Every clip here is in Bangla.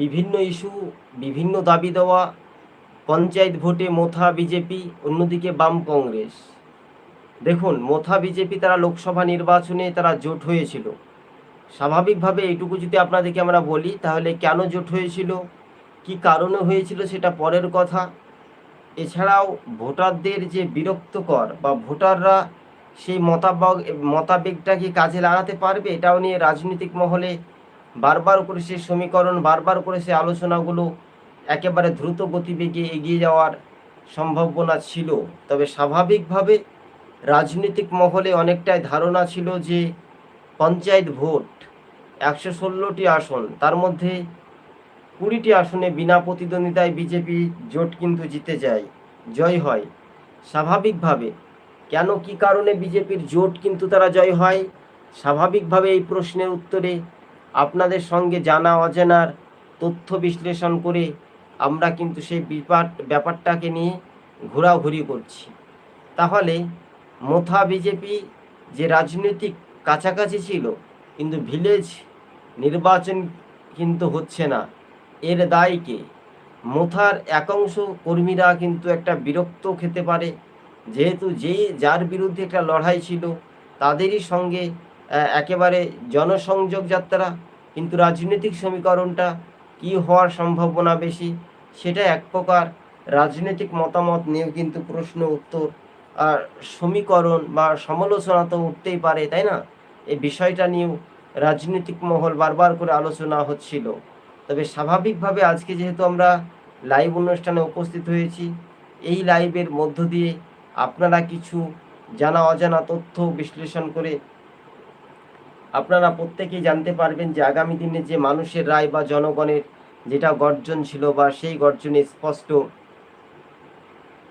বিভিন্ন ইস্যু, বিভিন্ন দাবি দেওয়া, পঞ্চায়েত ভোটে মোথা বিজেপি, অন্যদিকে বাম কংগ্রেস। দেখুন, মোথা বিজেপি তারা লোকসভা নির্বাচনে তারা জোট হয়েছিল। স্বাভাবিকভাবে এইটুকু যদি আপনাদেরকে আমরা বলি, তাহলে কেন জোট হয়েছিল? কি কারণে হয়েছিল সেটা পরের কথা। এছাড়াও ভোটারদের যে বিরক্তকর বা ভোটাররা সেই মতাবক মতাবেগটাকে কাজে লাগাতে পারবে, এটাও নিয়ে রাজনৈতিক মহলে বারবার করে সে সমীকরণ, বারবার করে সে আলোচনাগুলো একেবারে দ্রুত গতিবেগে এগিয়ে যাওয়ার সম্ভাবনা ছিল। তবে স্বাভাবিকভাবে রাজনৈতিক মহলে অনেকটাই ধারণা ছিল যে পঞ্চায়েত ভোট একশো ষোলোটি আসন, তার মধ্যে কুড়িটি আসনে বিনা প্রতিদ্বন্দ্বিতায় বিজেপি জোট কিন্তু জিতে যায়। জয় হয়। স্বাভাবিকভাবে। কেন, কি কারণে বিজেপির জোট কিন্তু তারা জয় হয়? স্বাভাবিকভাবে এই প্রশ্নের উত্তরে আপনাদের সঙ্গে জানা অজানার তথ্য বিশ্লেষণ করে আমরা কিন্তু সেই ব্যাপার ব্যাপারটাকে নিয়ে ঘোরাঘুরি করছি। তাহলে মোথা বিজেপি যে রাজনৈতিক কাছাকাছি ছিল, কিন্তু ভিলেজ নির্বাচন কিন্তু হচ্ছে না। এর দায়কে মোথার একাংশ কর্মীরা কিন্তু একটা বিরক্ত খেতে পারে, যেহেতু যে যার বিরুদ্ধে একটা লড়াই ছিল, তাদেরই সঙ্গে একেবারে জনসংযোগ যাত্রা কিন্তু রাজনৈতিক সমীকরণটা কি হওয়ার সম্ভাবনা বেশি, সেটা এক প্রকার রাজনৈতিক মতামত নিয়েও কিন্তু প্রশ্ন উত্তর। আর সমীকরণ বা সমালোচনা তো উঠতেই পারে, তাই না? এই বিষয়টা নিয়েও রাজনৈতিক মহল বারবার করে আলোচনা হচ্ছিল। তবে স্বাভাবিকভাবে আজকে যেহেতু আমরা লাইভ অনুষ্ঠানে উপস্থিত হয়েছি, এই লাইভের মধ্য দিয়ে আপনারা কিছু জানা অজানা তথ্য বিশ্লেষণ করে আপনারা প্রত্যেকেই জানতে পারবেন যে আগামী দিনে যে মানুষের রায় বা জনগণের যেটা গর্জন ছিল বা সেই গর্জনে স্পষ্ট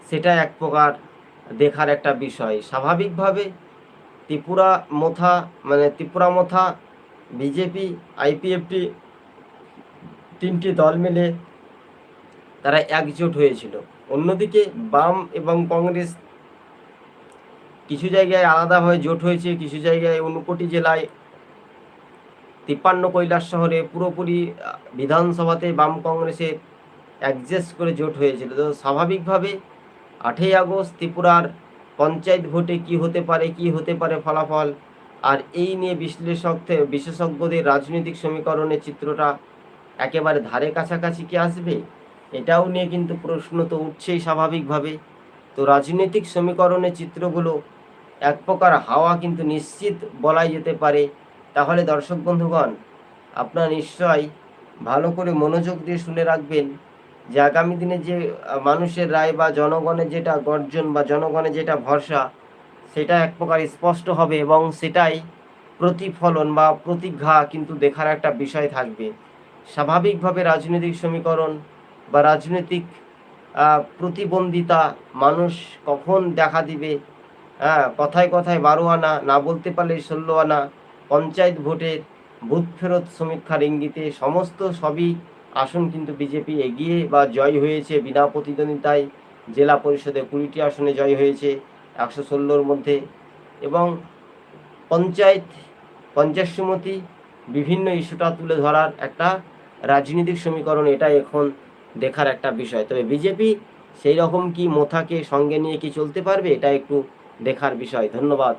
সেটা এক প্রকার দেখার একটা বিষয়। স্বাভাবিকভাবে ত্রিপুরা মথা মানে ত্রিপুরা মথা, বিজেপি, আইপিএফটি তিনটি দল মিলে তারা একজোট হয়েছিল। অন্যদিকে বাম এবং কংগ্রেস কিছু জায়গায় আলাদাভাবে জোট হয়েছে, কিছু জায়গায় ঊনকোটি জেলায় তিপ্পান্ন কৈলাস শহরে পুরোপুরি বিধানসভাতে বাম কংগ্রেসের অ্যাডজাস্ট করে জোট হয়েছিল। তো স্বাভাবিকভাবে আটই আগস্ট ত্রিপুরার পঞ্চায়েত ভোটে কি হতে পারে, কি হতে পারে ফলাফল? আর এই নিয়ে বিশ্লেষক বিশেষজ্ঞদের রাজনৈতিক সমীকরণের চিত্রটা একেবারে ধারে কাছাকাছি কি আসবে? এটাও নিয়ে কিন্তু প্রশ্ন তো উঠছেই স্বাভাবিকভাবে। তো রাজনৈতিক সমীকরণের চিত্রগুলো এক প্রকার হাওয়া কিন্তু নিশ্চিত বলাই যেতে পারে। তাহলে দর্শক বন্ধুগণ, আপনারা নিশ্চয়ই ভালো করে মনোযোগ দিয়ে শুনে রাখবেন যে আগামী দিনে যে মানুষের রায় বা জনগণের যেটা গর্জন বা জনগণের যেটা ভরসা, সেটা এক প্রকার স্পষ্ট হবে এবং সেটাই প্রতিফলন বা প্রতিঘা কিন্তু দেখার একটা বিষয় থাকবে। স্বাভাবিকভাবে রাজনৈতিক সমীকরণ বা রাজনৈতিক প্রতিবন্ধিতা মানুষ কখন দেখা দিবে? হ্যাঁ কথায় কথায় বারো আনা, না বলতে পারলে ষোলো আনা পঞ্চায়েত ভোটের বুথ ফেরত সমীক্ষার ইঙ্গিতে সমস্ত সবই আসন কিন্তু বিজেপি এগিয়ে বা জয় হয়েছে বিনা প্রতিদ্বন্দ্বিতায়। জেলা পরিষদে কুড়িটি আসনে জয় হয়েছে একশো ষোলোর মধ্যে এবং পঞ্চায়েত পঞ্চায়েত সমিতি বিভিন্ন ইস্যুটা তুলে ধরার একটা রাজনৈতিক সমীকরণ এটাই এখন দেখার একটা বিষয়। তবে বিজেপি সেই রকম কি মোথাকে সঙ্গে নিয়ে কি চলতে পারবে, এটা একটু দেখার বিষয়। ধন্যবাদ।